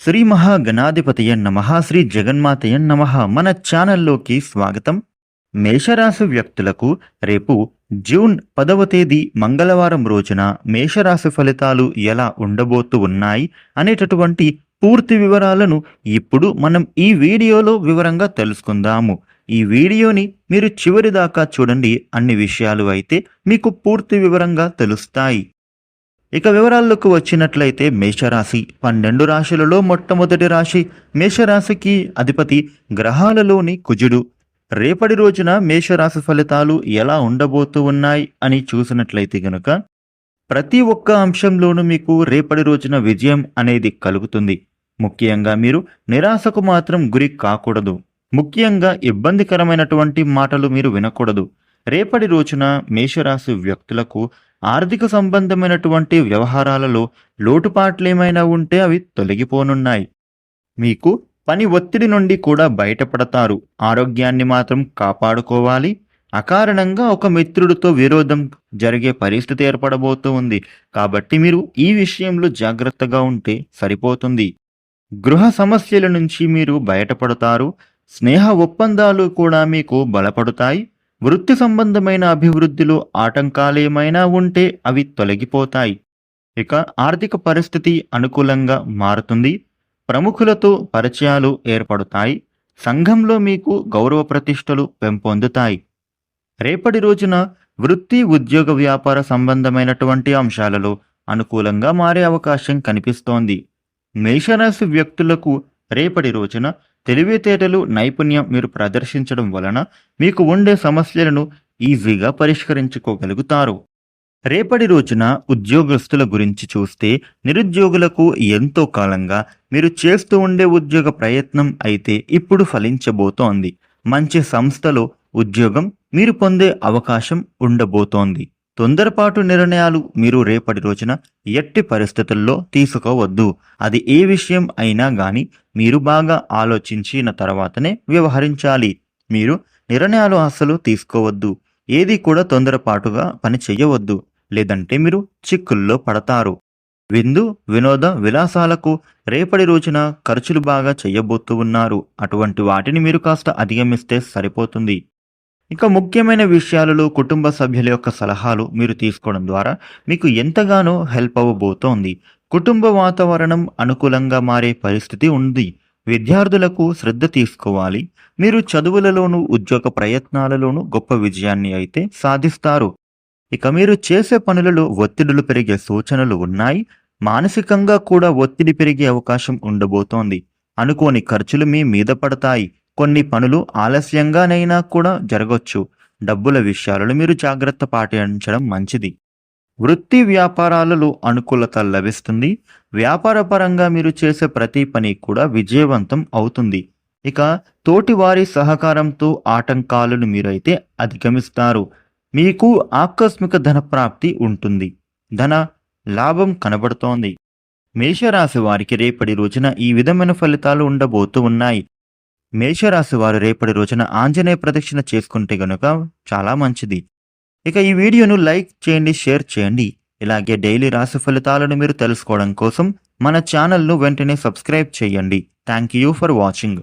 శ్రీ మహాగణాధిపతయ నమ శ్రీ జగన్మాతయ నమ. మన ఛానల్లోకి స్వాగతం. మేషరాశి వ్యక్తులకు రేపు జూన్ పదవ తేదీ మంగళవారం రోజున మేషరాశి ఫలితాలు ఎలా ఉండబోతూ ఉన్నాయి అనేటటువంటి పూర్తి వివరాలను ఇప్పుడు మనం ఈ వీడియోలో వివరంగా తెలుసుకుందాము. ఈ వీడియోని మీరు చివరి దాకా చూడండి. అన్ని విషయాలు అయితే మీకు పూర్తి వివరంగా తెలుస్తాయి. ఇక వివరాల్లోకి వచ్చినట్లయితే మేషరాశి. పన్నెండు రాశులలో మొట్టమొదటి రాశి మేషరాశికి అధిపతి గ్రహాలలోని కుజుడు. రేపటి రోజున మేషరాశి ఫలితాలు ఎలా ఉండబోతూ ఉన్నాయి అని చూసినట్లయితే గనుక ప్రతి ఒక్క అంశంలోనూ మీకు రేపటి రోజున విజయం అనేది కలుగుతుంది. ముఖ్యంగా మీరు నిరాశకు మాత్రం గురి కాకూడదు. ముఖ్యంగా ఇబ్బందికరమైనటువంటి మాటలు మీరు వినకూడదు. రేపటి రోజున మేషరాశి వ్యక్తులకు ఆర్థిక సంబంధమైనటువంటి వ్యవహారాలలో లోటుపాట్లేమైనా ఉంటే అవి తొలగిపోనున్నాయి. మీకు పని ఒత్తిడి నుండి కూడా బయటపడతారు. ఆరోగ్యాన్ని మాత్రం కాపాడుకోవాలి. అకారణంగా ఒక మిత్రుడితో విరోధం జరిగే పరిస్థితి ఏర్పడబోతూ ఉంది. కాబట్టి మీరు ఈ విషయంలో జాగ్రత్తగా ఉంటే సరిపోతుంది. గృహ సమస్యల నుంచి మీరు బయటపడతారు. స్నేహ ఒప్పందాలు కూడా మీకు బలపడతాయి. వృత్తి సంబంధమైన అభివృద్ధిలో ఆటంకాలేమైనా ఉంటే అవి తొలగిపోతాయి. ఇక ఆర్థిక పరిస్థితి అనుకూలంగా మారుతుంది. ప్రముఖులతో పరిచయాలు ఏర్పడతాయి. సంఘంలో మీకు గౌరవ ప్రతిష్టలు పెంపొందుతాయి. రేపటి రోజున వృత్తి ఉద్యోగ వ్యాపార సంబంధమైనటువంటి అంశాలలో అనుకూలంగా మారే అవకాశం కనిపిస్తోంది. మేషరాశి వ్యక్తులకు రేపటి రోజున తెలివితేటలు నైపుణ్యం మీరు ప్రదర్శించడం వలన మీకు ఉండే సమస్యలను ఈజీగా పరిష్కరించుకోగలుగుతారు. రేపటి రోజున ఉద్యోగస్తుల గురించి చూస్తే నిరుద్యోగులకు ఎంతో కాలంగా మీరు చేస్తూ ఉండే ఉద్యోగ ప్రయత్నం అయితే ఇప్పుడు ఫలించబోతోంది. మంచి సంస్థలో ఉద్యోగం మీరు పొందే అవకాశం ఉండబోతోంది. తొందరపాటు నిర్ణయాలు మీరు రేపటి రోజున ఎట్టి పరిస్థితుల్లో తీసుకోవద్దు. అది ఏ విషయం అయినా గాని మీరు బాగా ఆలోచించిన తర్వాతనే వ్యవహరించాలి. మీరు నిర్ణయాలు అసలు తీసుకోవద్దు. ఏది కూడా తొందరపాటుగా పని చేయవద్దు లేదంటే మీరు చిక్కుల్లో పడతారు. విందు వినోద విలాసాలకు రేపటి రోజున ఖర్చులు బాగా చెయ్యబోతూ ఉన్నారు. అటువంటి వాటిని మీరు కాస్త అధిగమిస్తే సరిపోతుంది. ఇక ముఖ్యమైన విషయాలలో కుటుంబ సభ్యుల యొక్క సలహాలు మీరు తీసుకోవడం ద్వారా మీకు ఎంతగానో హెల్ప్ అవ్వబోతోంది కుటుంబ వాతావరణం అనుకూలంగా మారే పరిస్థితి ఉంది. విద్యార్థులకు శ్రద్ధ తీసుకోవాలి. మీరు చదువులలోనూ ఉద్యోగ ప్రయత్నాలలోనూ గొప్ప విజయాన్ని అయితే సాధిస్తారు. ఇక మీరు చేసే పనులలో ఒత్తిడులు పెరిగే సూచనలు ఉన్నాయి. మానసికంగా కూడా ఒత్తిడి పెరిగే అవకాశం ఉండబోతోంది. అనుకోని ఖర్చులు మీ మీద పడతాయి. కొన్ని పనులు ఆలస్యంగానైనా కూడా జరగవచ్చు డబ్బుల విషయాలలో మీరు జాగ్రత్త పాటించడం మంచిది. వృత్తి వ్యాపారాలలో అనుకూలత లభిస్తుంది. వ్యాపార పరంగా మీరు చేసే ప్రతి పని కూడా విజయవంతం అవుతుంది. ఇక తోటివారి సహకారంతో ఆటంకాలను మీరైతే అధిగమిస్తారు. మీకు ఆకస్మిక ధన ప్రాప్తి ఉంటుంది. ధన లాభం కనబడుతోంది. మేషరాశి వారికి రేపటి రోజున ఈ విధమైన ఫలితాలు ఉండబోతూ ఉన్నాయి. మేషరాశి వారు రేపటి రోజున ఆంజనేయ ప్రదక్షిణ చేసుకుంటే గనుక చాలా మంచిది. ఇక ఈ వీడియోను లైక్ చేయండి షేర్ చేయండి. ఇలాగే డైలీ రాశి ఫలితాలను మీరు తెలుసుకోవడం కోసం మన ఛానల్ను వెంటనే సబ్స్క్రైబ్ చేయండి. Thank you for watching.